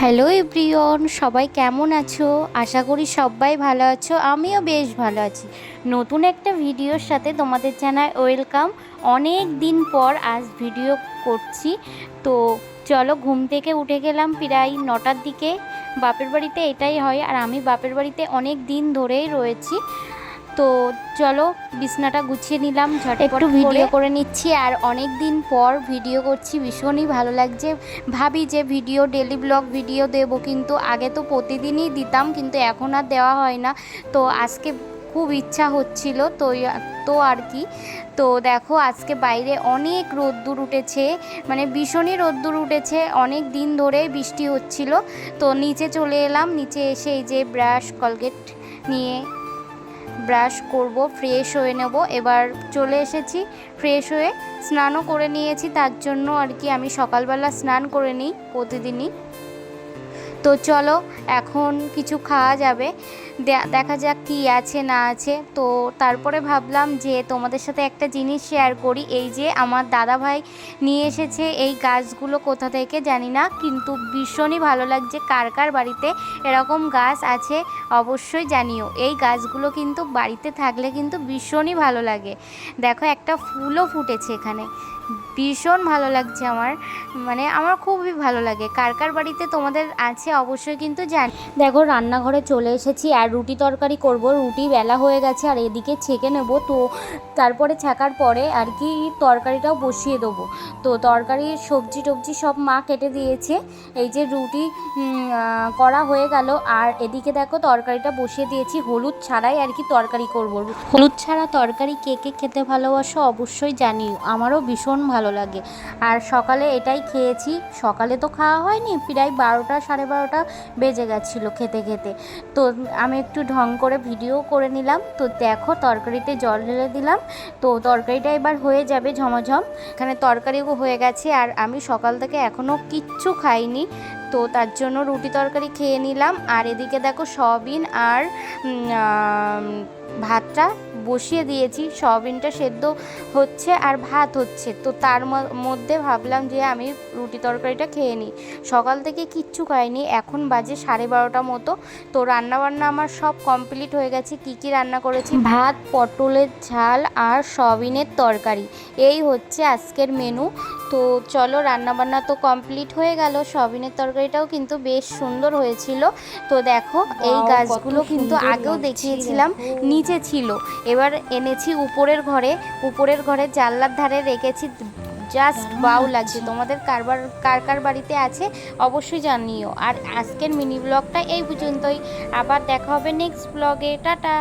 Hello everyone সবাই কেমন আছো? আশা করি সবাই ভালো আছো, আমিও বেশ ভালো আছি। নতুন একটা ভিডিওর সাথে তোমাদের জানাই ওয়েলকাম। অনেক দিন পর আজ ভিডিও করছি। তো চলো ঘুম থেকে উঠে গেলাম প্রায় নটার দিকে। বাপের বাড়িতে এটাই হয়, আর আমি বাপের বাড়িতে অনেক দিন ধরেই রয়েছি। তো চলো বিছনাটা গুছিয়ে নিলাম একটু ভিডিও করে নিচ্ছি। আর অনেক দিন পর ভিডিও করছি ভীষণই ভালো লাগছে। ভাবি যে ভিডিও ডেলি ব্লগ ভিডিও দেব কিন্তু আগে তো প্রতিদিনই দিতাম কিন্তু এখন আর দেওয়া হয় না। তো আজকে খুব ইচ্ছা হচ্ছিল তো তো আর কি। তো দেখো আজকে বাইরে অনেক রোদ্দুর উঠেছে মানে ভীষণই রোদ্দুর উঠেছে। অনেক দিন ধরে বৃষ্টি হচ্ছিল। তো নিচে চলে এলাম নিচে এসে এই যে ব্রাশ কলগেট নিয়ে ব্রাশ করব ফ্রেশ হয়ে নেব। এবার চলে এসেছি ফ্রেশ হয়ে স্নানও করে নিয়েছি। তার জন্য আর কি আমি সকালবেলা স্নান করে নিই প্রতিদিনই। তো চলো, এখন কিছু খাওয়া যাবে। দেখা যাক কি আছে না আছে। তো তারপরে ভাবলাম যে তোমাদের সাথে একটা জিনিস শেয়ার করি, এই যে আমার দাদা ভাই নিয়ে এসেছে এই গাছগুলো কোথা থেকে জানি না, কিন্তু ভীষণই ভালো লাগছে। কার কার বাড়িতে এরকম গাছ আছে অবশ্যই জানিও। এই গাছগুলো কিন্তু বাড়িতে থাকলে কিন্তু ভীষণই ভালো লাগে। দেখো একটা ফুলও ফুটেছে এখানে। ভীষণ ভালো লাগছে আমার। মানে আমার খুবই ভালো লাগে। কার কার বাড়িতে তোমাদের আছে অবশ্যই কিন্তু জানি। দেখো রান্নাঘরে চলে এসেছি, আর রুটি তরকারি করব। রুটি বেলা হয়ে গেছে আর এদিকে ছেঁকে নেব। তো তারপরে ছাকার পরে আর কি তরকারিটাও বসিয়ে দেবো। তো তরকারি, সবজি টবজি সব মা কেটে দিয়েছে। এই যে রুটি করা হয়ে গেল। আর এদিকে দেখো তরকারিটা বসিয়ে দিয়েছি। হলুদ ছাড়াই আর কি তরকারি করব। হলুদ ছাড়া তরকারি কে কে খেতে ভালোবাসো অবশ্যই জানি আমারও ভীষণ ভালো লাগে। আর সকালে এটাই খেয়েছি। সকালে তো খাওয়া হয়নি। প্রায় বারোটা, সাড়ে বারোটা বেজে গেছিল খেতে খেতে। তো আমি একটু ঢং করে ভিডিও করে নিলাম। তো দেখো তরকারিতে জল ঢেলে দিলাম। তো তরকারিটা এবার হয়ে যাবে ঝমঝম। এখানে তরকারিও হয়ে গেছে আর আমি সকাল থেকে এখনও কিচ্ছু খাইনি। তো তার জন্য রুটি তরকারি খেয়ে নিলাম। আর এদিকে দেখো সবিন আর আম, ভাতটা বসিয়ে দিয়েছি সয়াবিনটা সেদ্ধ হচ্ছে আর ভাত হচ্ছে। তো তার মধ্যে ভাবলাম যে আমি রুটি তরকারিটা খেয়ে নিই। সকাল থেকে কিচ্ছু খাইনি এখন বাজে সাড়ে বারোটা মতো। তো রান্না বান্না আমার সব কমপ্লিট হয়ে গেছে কি কি রান্না করেছি? ভাত পটলের ঝাল আর সয়াবিনের তরকারি। এই হচ্ছে আজকের মেনু তো চলো রান্নাবান্না তো কমপ্লিট হয়ে গেল সয়াবিনের তরকারিটাও কিন্তু বেশ সুন্দর হয়েছিল। তো দেখো এই গাছগুলো কিন্তু আগেও দেখিয়েছিলাম। দেখো। নিচে ছিল। এবার এনেছি উপরের ঘরে। উপরের ঘরে জানলার ধারে রেখেছি। জাস্ট বাউ। লাগছে? তোমাদের কারবার কার কার বাড়িতে আছে অবশ্যই জানিও। আর আজকের মিনি ব্লগটা এই পর্যন্তই। আবার দেখা হবে নেক্সট ব্লগে টাটা!